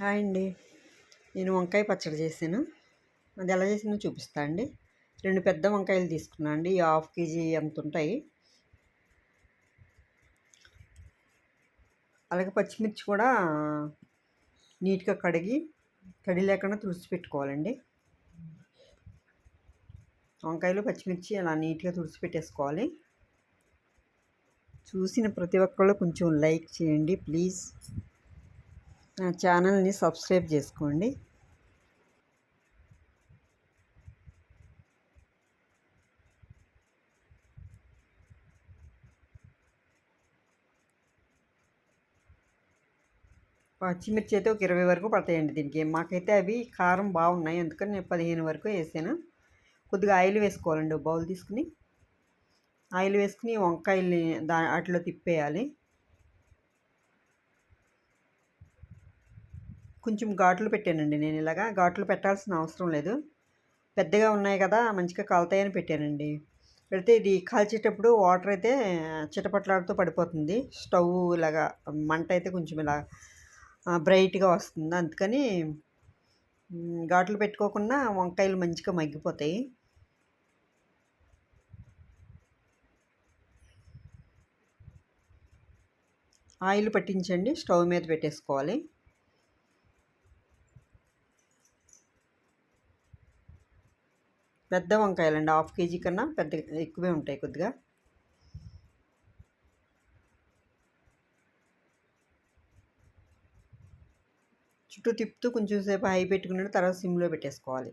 Hi అండి. నేను వంకాయ పచ్చడి చేశాను. అది ఎలా చేసినా చూపిస్తా అండి. రెండు పెద్ద వంకాయలు తీసుకున్నా అండి. హాఫ్ కేజీ అంత ఉంటాయి? అలాగే పచ్చిమిర్చి కూడా నీట్గా కడిగి తడి లేకుండా తుడిచి పెట్టుకోవాలండి. వంకాయలు పచ్చిమిర్చి అలా నీట్గా తుడిచి పెట్టేసుకోవాలి. చూసిన ప్రతి ఒక్కళ్ళు కొంచెం లైక్ చేయండి ప్లీజ్. నా ఛానల్ని సబ్స్క్రైబ్ చేసుకోండి. పచ్చిమిర్చి అయితే ఒక ఇరవై వరకు పడతాయండి దీనికి. మాకైతే అవి కారం బాగున్నాయి. అందుకని నేను పదిహేను వరకు వేసాను. కొద్దిగా ఆయిల్ వేసుకోవాలండి బౌల్ తీసుకుని. ఆయిల్ వేసుకుని వంకాయల్ని దా వాటిలో తిప్పేయాలి. కొంచెం ఘాట్లు పెట్టానండి. నేను ఇలాగా ఘాట్లు పెట్టాల్సిన అవసరం లేదు. పెద్దగా ఉన్నాయి కదా మంచిగా కాలుతాయని పెట్టానండి. పెడితే ఇది కాల్చేటప్పుడు వాటర్ అయితే చిటపట్లాడుతూ పడిపోతుంది. స్టవ్ ఇలాగా మంట అయితే కొంచెం ఇలా బ్రైట్గా వస్తుంది. అందుకని ఘాట్లు పెట్టుకోకుండా వంకాయలు మంచిగా మగ్గిపోతాయి. ఆయిల్ పట్టించండి. స్టవ్ మీద పెట్టేసుకోవాలి. పెద్ద వంకాయలండి. హాఫ్ కేజీ కన్నా పెద్ద ఎక్కువే ఉంటాయి కొద్దిగా. చుట్టూ తిప్పుతూ కొంచెం సేపు హై పెట్టుకున్న తర్వాత సిమ్లో పెట్టేసుకోవాలి.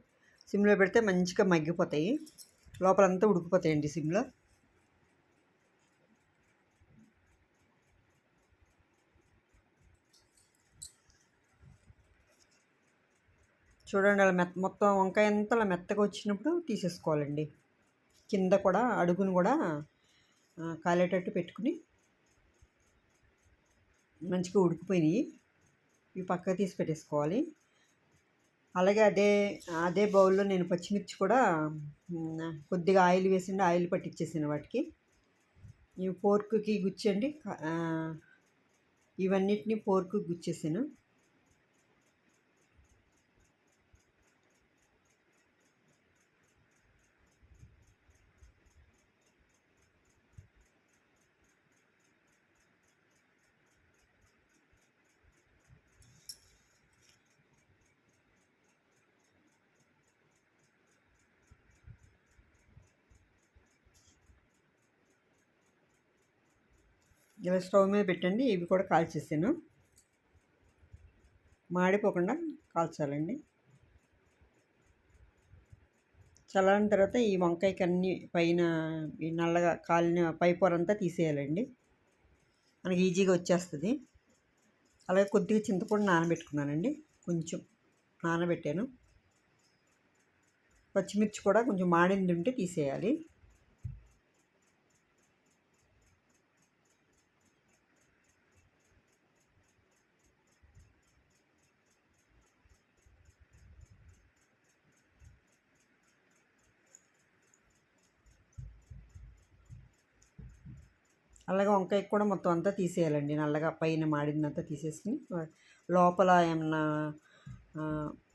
సిమ్లో పెడితే మంచిగా మగ్గిపోతాయి. లోపలంతా ఉడికిపోతాయండి సిమ్లో. చూడండి అలా మెత్త మొత్తం వంకాయ అంతా అలా మెత్తగా వచ్చినప్పుడు తీసేసుకోవాలండి. కింద కూడా అడుగును కూడా కాలేటట్టు పెట్టుకుని మంచిగా ఉడికిపోయినాయి. ఇవి పక్కకు తీసి పెట్టేసుకోవాలి. అలాగే అదే అదే బౌల్లో నేను పచ్చిమిర్చి కూడా కొద్దిగా ఆయిల్ వేసిండి ఆయిల్ పట్టించేసాను వాటికి. ఇవి పోర్కుకి గుచ్చండి ఇవన్నిటిని పోర్కు గుచ్చేసాను. ఇలా స్టవ్ మీద పెట్టండి ఇవి కూడా కాల్చేసాను. మాడిపోకుండా కాల్చాలండి. చల్లని తర్వాత ఈ వంకాయకి అన్ని పైన ఈ నల్లగా కాలిన పై పొరంతా తీసేయాలండి. మనకి ఈజీగా వచ్చేస్తుంది. అలాగే కొద్దిగా చింతపండు నానబెట్టుకున్నానండి. కొంచెం నానబెట్టాను. పచ్చిమిర్చి కూడా కొంచెం మాడింది ఉంటే తీసేయాలి. అలాగే వంకాయ కూడా మొత్తం అంతా తీసేయాలండి. నల్లగా పైన మాడిందంతా తీసేసుకుని లోపల ఏమన్నా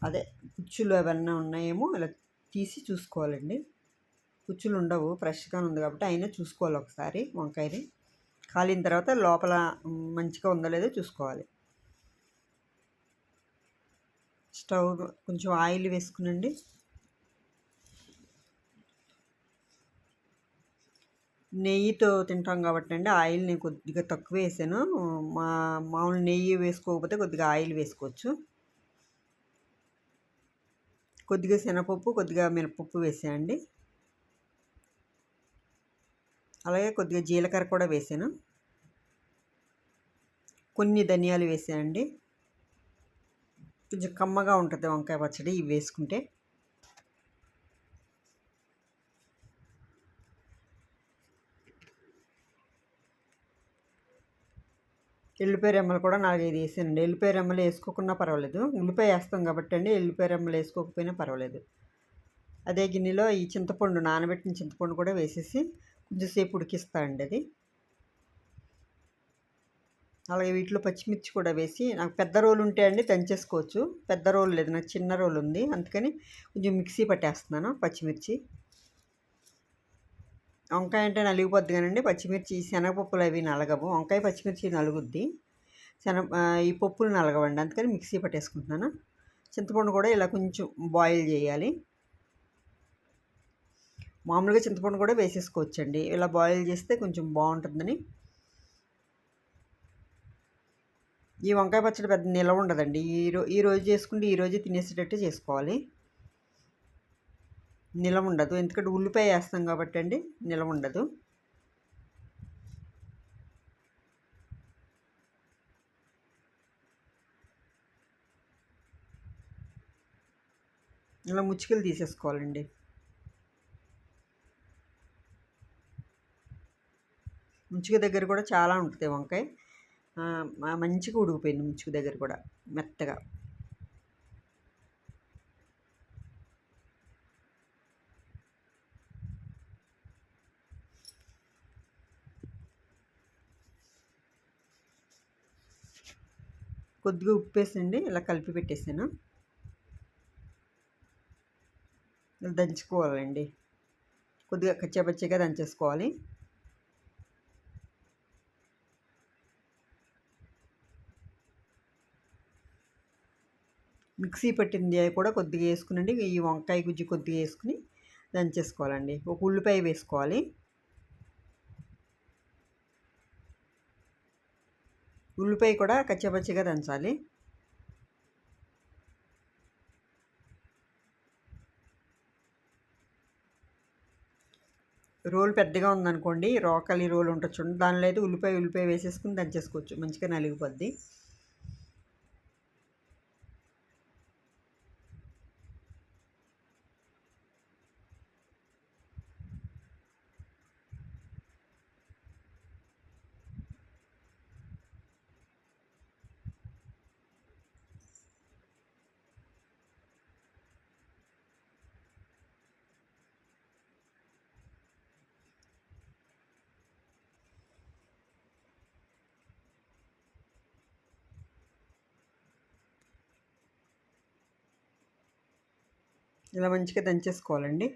అదే కుచ్చులు ఏమన్నా ఉన్నాయేమో ఇలా తీసి చూసుకోవాలండి. కుచ్చులు ఉండవు ఫ్రెష్గా ఉంది కాబట్టి అయినా చూసుకోవాలి ఒకసారి వంకాయని. కాలిన తర్వాత లోపల మంచిగా ఉందో లేదో చూసుకోవాలి. స్టవ్ కొంచెం ఆయిల్ వేసుకునండి. నెయ్యితో తింటాం కాబట్టి అండి. ఆయిల్ నేను కొద్దిగా తక్కువ వేసాను. మా మామూలు నెయ్యి వేసుకోకపోతే కొద్దిగా ఆయిల్ వేసుకోవచ్చు. కొద్దిగా శనగపప్పు కొద్దిగా మినపప్పు వేసానండి. అలాగే కొద్దిగా జీలకర్ర కూడా వేసాను. కొన్ని ధనియాలు వేసానండి. కొంచెం కమ్మగా ఉంటుంది వంకాయ పచ్చడి ఇవి వేసుకుంటే. ఎల్లిపాయ రెమ్మలు కూడా నాలుగైదు వేసానండి ఎల్లిపాయ రెమ్మలు వేసుకోకుండా పర్వాలేదు. ఉల్లిపాయ వేస్తాం కాబట్టి అండి ఎల్లిపాయ రెమ్మలు వేసుకోకపోయినా పర్వాలేదు. అదే గిన్నెలో ఈ చింతపండు నానబెట్టిన చింతపండు కూడా వేసేసి కొంచెంసేపు ఉడికిస్తా అండి అది. అలాగే వీటిలో పచ్చిమిర్చి కూడా వేసి నాకు పెద్ద రోలు ఉంటే అండి దంచేసుకోవచ్చు. పెద్ద రోలు లేదు నాకు చిన్న రోలు ఉంది. అందుకని కొంచెం మిక్సీ పట్టేస్తున్నాను పచ్చిమిర్చి. వంకాయ అంటే నలిగిపోద్ది కానండి. పచ్చిమిర్చి శనగపప్పులు అవి నలగవు. వంకాయ పచ్చిమిర్చి నలుగుద్ది. శనగ ఈ పప్పులు నలగవండి. అందుకని మిక్సీ పట్టేసుకుంటున్నాను. చింతపండు కూడా ఇలా కొంచెం బాయిల్ చేయాలి. మామూలుగా చింతపండు కూడా వేసేసుకోవచ్చండి. ఇలా బాయిల్ చేస్తే కొంచెం బాగుంటుందని. ఈ వంకాయ పచ్చడి పెద్ద నిలవ ఉండదండి. ఈ రో ఈ రోజు చేసుకుంటే ఈరోజే తినేసేటట్టు చేసుకోవాలి. నిలవ ఉండదు ఎందుకంటే ఉల్లిపాయ వేస్తాం కాబట్టి అండి నిలవ ఉండదు ఇలా ముచ్చుకలు తీసేసుకోవాలండి. ముచ్చుక దగ్గర కూడా చాలా ఉంటుంది వంకాయ. మంచిగా ఉడికిపోయింది ముచ్చుకు దగ్గర కూడా మెత్తగా. కొద్దిగా ఉప్పు వేసండి ఇలా కలిపి పెట్టేసాను. దంచుకోవాలండి. కొద్దిగా కచ్చాపచ్చిగా దంచేసుకోవాలి. మిక్సీ పట్టింది కూడా కొద్దిగా వేసుకునండి. ఈ వంకాయ గుజ్జు కొద్దిగా వేసుకుని దంచేసుకోవాలండి. ఒక ఉల్లిపాయ వేసుకోవాలి. ఉల్లిపాయ కూడా కచ్చపచ్చిగా దంచాలి. రోల్ పెద్దగా ఉందనుకోండి రోకలి రోల్ ఉంటుంది చూడండి. దానిలో అయితే ఉల్లిపాయ ఉల్లిపాయ వేసేసుకుని దంచేసుకోవచ్చు. మంచిగా నలిగిపోద్ది. ఇలా మంచిగా దంచేసుకోవాలండి.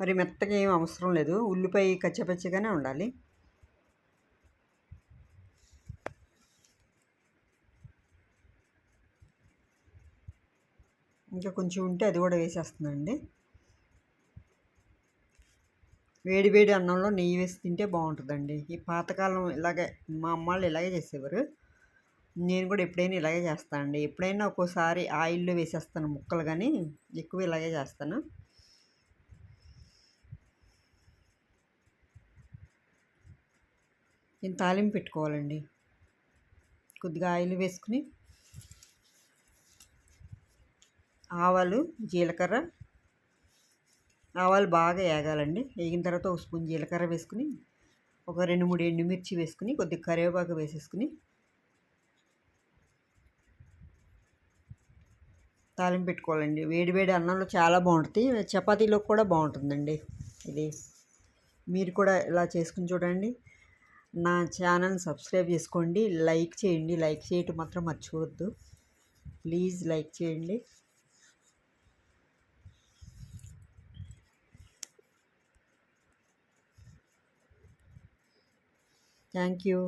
మరి మెత్తగా ఏం అవసరం లేదు. ఉల్లిపాయ కచ్చపచ్చగానే ఉండాలి. ఇంకా కొంచెం ఉంటే అది కూడా వేసేస్తుందండి వేడి వేడి అన్నంలో నెయ్యి వేసి తింటే బాగుంటుందండి. ఈ పాతకాలం ఇలాగే మా అమ్మ వాళ్ళు ఇలాగే చేసేవారు. నేను కూడా ఎప్పుడైనా ఇలాగే చేస్తాను అండి. ఎప్పుడైనా ఒక్కోసారి ఆయిల్లో వేసేస్తాను ముక్కలు కానీ ఎక్కువ ఇలాగే చేస్తాను. నేను తాలింపు పెట్టుకోవాలండి. కొద్దిగా ఆయిల్ వేసుకుని ఆవాలు జీలకర్ర ఆవాలు బాగా వేగాలండి వేగిన తర్వాత ఒక స్పూన్ జీలకర్ర వేసుకుని ఒక రెండు మూడు ఎండుమిర్చి వేసుకుని కొద్దిగా కరివేపాకు వేసేసుకుని తాలింపు పెట్టుకోవాలండి. వేడి వేడి అన్నంలో చాలా బాగుంటుంది. చపాతీలో కూడా బాగుంటుందండి ఇది. మీరు కూడా ఇలా చేసుకుని చూడండి. నా ఛానల్ సబ్స్క్రైబ్ చేసుకోండి. లైక్ చేయండి. లైక్ చేయటం మాత్రం మర్చిపోవద్దు. ప్లీజ్ లైక్ చేయండి. Thank you.